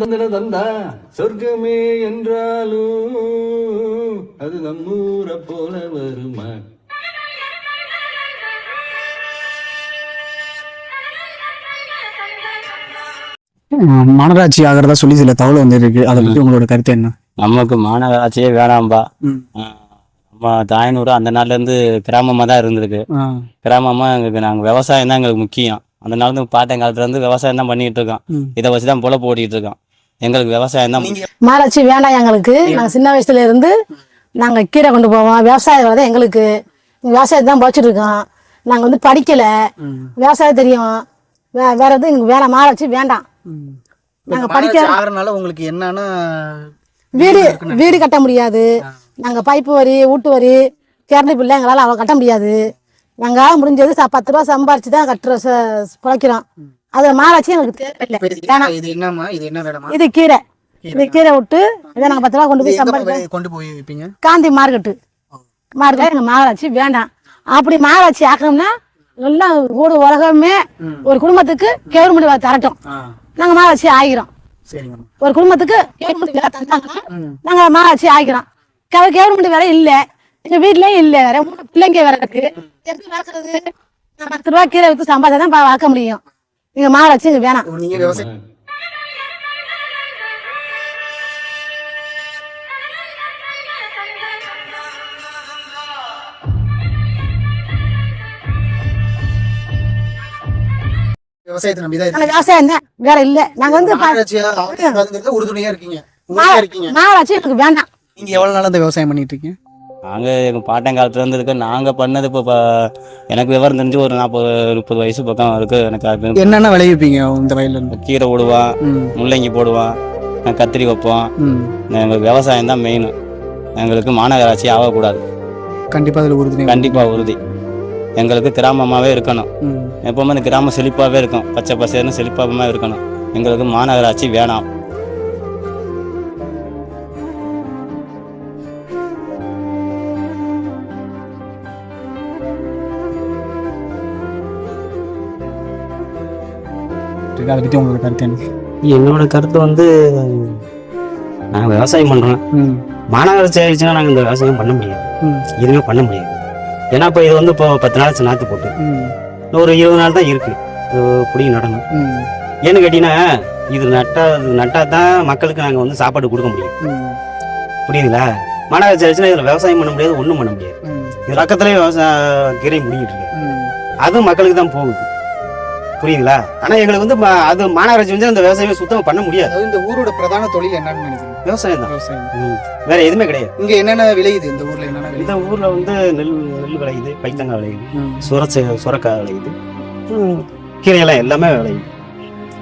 தந்தன தந்தா சொர்க்கமே என்றாலும் அது நம்மூரை போல வருமா? மாநகராட்சி ஆகிறதா சொல்லி சில தகவல் வந்துருக்கு. அதை பத்தி உங்களோட கருத்து என்ன? நமக்கு மாநகராட்சியே வேணாம்பா. நம்ம தாயனூர் அந்த நாள்ல இருந்து கிராமமா தான் இருந்திருக்கு. கிராமமா எங்களுக்கு நாங்க விவசாயம் தான் எங்களுக்கு முக்கியம். அந்த இருந்து பாட்டன் காலத்துல இருந்து விவசாயம் தான் பண்ணிட்டு இருக்கோம். இதை வச்சு தான் பொழப்பு ஓட்டிட்டு இருக்கோம். எங்களுக்கு விவசாயம் தான். மாராட்சி வேண்டாம் எங்களுக்கு. நாங்கள் சின்ன வயசுல இருந்து நாங்கள் கீரை கொண்டு போவோம். விவசாயம் தான் எங்களுக்கு. விவசாயத்தை தான் படிச்சுட்டு இருக்கோம். நாங்கள் வந்து படிக்கல. விவசாயம் தெரியும். வே வேற எதுவும் எங்களுக்கு வேணாம். மாராட்சி வேண்டாம். நாங்க படிக்க ஆகிறனால உங்களுக்கு என்னன்னா வீடு வீடு கட்ட முடியாது. நாங்கள் பைப்பு வரி வீட்டு வரி கரண்ட் பிள்ளை எங்களால் அவ்வளோ கட்ட முடியாது. நாங்கள் முடிஞ்சது ச- பத்து ரூபா சம்பாரிச்சு தான் கட்டுற ச- பிழைக்கிறோம் அது மாராட்சி எங்களுக்கு தேவையில்லை. இது என்னம்மா? இது என்ன இது கீரை. இது கீரை விட்டு இதை நாங்கள் பத்து ரூபா கொண்டு போய் சம்பாதிக்க கொண்டு போய் வைப்பீங்க? காந்தி மார்க்கெட்டு. மார்க்கெட் எங்க மாநகராட்சி வேண்டாம். அப்படி மாநகராட்சி ஆக்கணும்னா எல்லாம் ஊடு உலகமே ஒரு குடும்பத்துக்கு கவர்மெண்ட் வேலை தரட்டும். நாங்க மாநகராட்சி ஆகிறோம் ஒரு குடும்பத்துக்கு கவர்மெண்ட் வேலை தந்தாங்கன்னா நாங்க மாநகராட்சி ஆகிறோம் கவர்மெண்ட் வேலை இல்ல. எங்க வீட்லயும் இல்ல. வேற மூணு பிள்ளைங்க வேற இருக்கு எப்படி வளர்க்கறது நான் பத்து ரூபா கீரை வித்து சம்பாதிச்சா தான் வளர்க்க முடியும். எங்க மாநகராட்சி இங்க வேணாம். நீங்க விவசாயம் விவசாயத்தை நம்பி தான் நாங்க விவசாயம் தான் வேற இல்ல. நாங்க வந்து உறுதுணையா இருக்கீங்க. இருக்கீங்க. மாநகராட்சி எனக்கு வேண்டாம் நீங்க எவ்வளவு நாளா இந்த விவசாயம் பண்ணிட்டு இருக்கீங்க? நாங்க எங்க பாட்டன் காலத்துல இருந்து இருக்கு. நாங்க பண்ணது இப்போ எனக்கு விவரம் தெரிஞ்சு ஒரு நாற்பது முப்பது வயசு பக்கம் இருக்கு. எனக்கு அது என்னென்ன விளைவிப்பீங்க இந்த வயல்ல கீரை விடுவான் முள்ளங்கி போடுவான் கத்திரி வைப்போம். எங்களுக்கு விவசாயம் தான் மெயின் எங்களுக்கு மாநகராட்சி ஆகக்கூடாது. கண்டிப்பா அதுல உறுதுணை கண்டிப்பா உறுதி. எங்களுக்கு கிராமமாவே இருக்கணும். எப்பவுமே இந்த கிராமம் செழிப்பாவே இருக்கும். பச்சை பசேர்னு செழிப்பாகவே இருக்கணும். எங்களுக்கு மாநகராட்சி வேணாம். அதை பத்தி உங்களோட கருத்து என்ன? என்னோட கருத்து வந்து நாங்கள் விவசாயம் பண்ணுறோம் மாநகராட்சி ஆயிடுச்சுன்னா நாங்கள் இந்த விவசாயம் பண்ண முடியாது. எதுவுமே பண்ண முடியாது. ஏன்னா இப்போ இது வந்து இப்போ பத்து நாள் நாற்று போட்டு. ஒரு இருபது நாள் தான் இருக்கு. இது பிடிங்கி நடணும். ஏன்னு கேட்டீங்கன்னா இது நட்டா நட்டா தான் மக்களுக்கு நாங்கள் வந்து சாப்பாடு கொடுக்க முடியும். புரியுதுங்களா? மாநகராட்சி ஆயிடுச்சுன்னா இதில் விவசாயம் பண்ண முடியாது ஒன்றும் பண்ண முடியாது. இது பக்கத்துலேயே விவசாய கீரை முடிக்கிட்டு இருக்கு. அதுவும் மக்களுக்கு தான் போகுது. புரியுதுங்களா? ஆனால் எங்களுக்கு வந்து ம- அது மாநகராட்சி வந்து அந்த விவசாயமே சுத்தமாக பண்ண முடியாது. இந்த ஊரோட பிரதான தொழில் என்னன்னு நினைக்கிறீங்க? விவசாயம். தான் விவசாயம் வேற எதுவுமே கிடையாது. இங்க என்னென்ன விளையுது? இந்த ஊர்ல என்னென்ன இந்த ஊர்ல வந்து நெல் நெல் விளையுது பைத்தங்காய் விளையுது. சுரச்ச சுரக்காய் விளையுது கீரையெல்லாம் எல்லாமே விளையுது.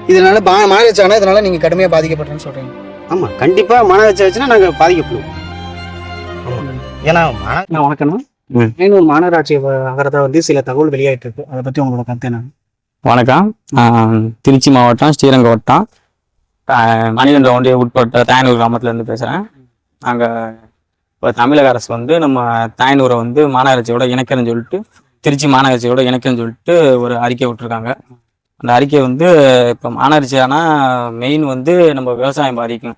இதனால பா- மாநகராட்சி ஆனா இதனால நீங்க கடுமையா பாதிக்கப்பட்டேன்னு சொல்றீங்க. ஆமா கண்டிப்பா மாநகராட்சி ஆச்சுன்னா நாங்க பாதிக்கப்படுவோம் ஏன்னா மாந வணக்கம் ம். ஒரு மாநகராட்சி ஆகிறதா வந்து சில தகவல் வெளியாயிட்டு இருக்கு. அதை பத்தி உங்களோட கருத்து என்ன வணக்கம். திருச்சி மாவட்டம் ஸ்ரீரங்கம் வட்டம் மணிகண்ட ஒன்றிய உட்பட்ட தாயனூர் கிராமத்துலேருந்து பேசுகிறேன் நாங்கள் இப்போ தமிழக அரசு வந்து நம்ம தாயனூரை வந்து மாநகராட்சியோட இணைக்கிறேன்னு சொல்லிட்டு திருச்சி மாநகராட்சியோட இணைக்கிறேன்னு சொல்லிட்டு ஒரு அறிக்கை விட்டுருக்காங்க. அந்த அறிக்கை வந்து இப்போ மாநகராட்சி ஆனால் மெயின் வந்து நம்ம விவசாயம் பாதிக்கும்.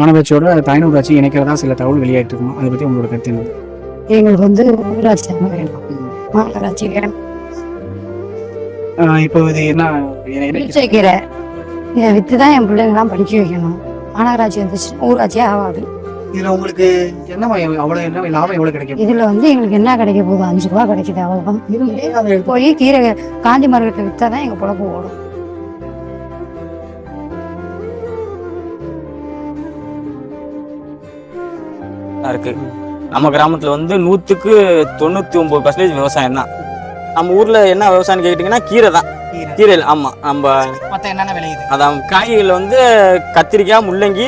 மாநகராட்சியோட தாய்னூர் ஆட்சி இணைக்கிறதா சில தகவல் வெளியாயிட்டு இருக்கும் அதை பத்தி உங்களோட கருத்து எங்களுக்கு வந்து ஊராட்சி வேணும். மாநகராட்சி வேணும். இப்போ இது என்ன இதை வித்து தான் என் பிள்ளைங்களாம் படிக்க வைக்கணும். மாநகராட்சி வந்துச்சு. ஊராட்சியே ஆகாது. இதுல உங்களுக்கு என்ன அவ்வளவு என்ன லாபம் எவ்வளவு கிடைக்கும்? இதுல வந்து எங்களுக்கு என்ன கிடைக்க போகுது? அஞ்சு ரூபா கிடைக்குது அவ்வளவுதான். போய் கீரை காந்தி மார்க்கெட்டை வித்தா தான் எங்க பொழப்பு ஓடும். இருக்கு. நம்ம கிராமத்தில் வந்து நூற்றுக்கு தொண்ணூற்றி ஒம்பது பர்சன்டேஜ் விவசாயம் தான் நம்ம ஊரில் என்ன விவசாயம்னு கேட்டிங்கன்னா கீரை தான். கீரை. கீரையில் ஆமாம் நம்ம என்னென்ன விளையுது? அதான் காய்கறிகள் வந்து கத்திரிக்காய் முள்ளங்கி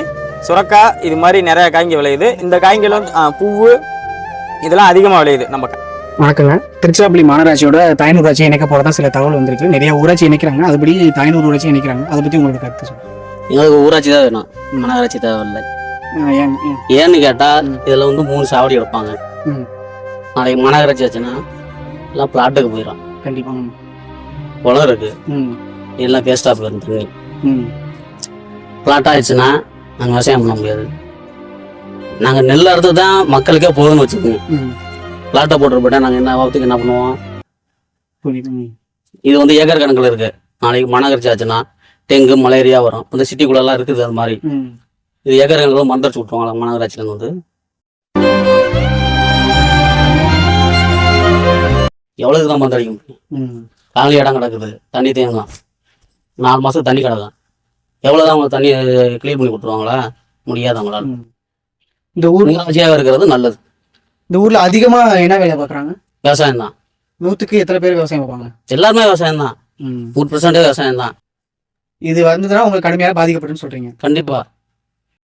சுரக்காய் இது மாதிரி நிறைய காய்ங்க விளையுது. இந்த காய்கள் வந்து பூவு இதெல்லாம் அதிகமாக விளையுது நம்ம வணக்கங்க. திருச்சிராப்பள்ளி மாநகராட்சியோட தாய்னூர் ஆட்சி இணைக்க போறதா சில தகவல் வந்திருக்கு. நிறைய ஊராட்சி இணைக்கிறாங்க. அதுபடி தாய்னூர் ஊராட்சி இணைக்கிறாங்க. அதை பத்தி உங்களோட கருத்து சொல்லுங்க. எங்களுக்கு ஊராட்சி தான் வேணும். மாநகராட்சி தேவையில்லை. ஆஹ் ஏன் ஏன்? ஏன்னு கேட்டா இதுல வந்து மூணு சாவடி வைப்பாங்க. நாளைக்கு மாநகராட்சி ஆச்சுன்னா எல்லாம் பிளாட்டுக்கு போயிடும் கண்டிப்பா. ம். குளம் இருக்கு. எல்லாம் வேஸ்ட் ஆஃப் இருந்து ம். பிளாட் ஆயிடுச்சுன்னா நாங்கள் விவசாயம் பண்ண முடியாது. நாங்கள் நெல் அறுத்து தான் மக்களுக்கே போதும்னு வச்சுக்கோங்க. பிளாட்டை போட்டு போயிட்டா நாங்கள் என்ன வாரத்துக்கு என்ன பண்ணுவோம். இது வந்து ஏக்கர் கணக்கில் இருக்கு. நாளைக்கு மாநகராட்சி ஆச்சுன்னா டெங்கு மலேரியா வரும். இந்த சிட்டிக்குள்ளெல்லாம் இருக்குது அது மாதிரி. இது ஏக்கர் கணக்கில் மந்தரிச்சு விட்டுருவாங்க மாநகராட்சியிலேருந்து வந்து? எவ்வளோக்கு தான் மந்தடிக்க முடியும் ம். காலி இடம் கிடக்குது தண்ணி தேங்கும் நாலு மாதம் தண்ணி கிடக்கும். எவ்வளோதான் அவங்க தண்ணி க்ளீன் பண்ணி கொடுத்துருவாங்களா? முடியாது அவங்களால. இந்த ஊர் ஊராட்சியாக இருக்கிறது நல்லது. இந்த ஊர்ல அதிகமா என்ன வேலை பார்க்குறாங்க? விவசாயம் தான். நூற்றுக்கு எத்தனை பேர் விவசாயம் பார்ப்பாங்க? எல்லாருமே விவசாயம் தான். நூறு பர்சன்டே விவசாயம் தான். இது வந்ததுன்னா உங்களுக்கு கடுமையாக பாதிக்கப்பட்டுன்னு சொல்றீங்க. கண்டிப்பாக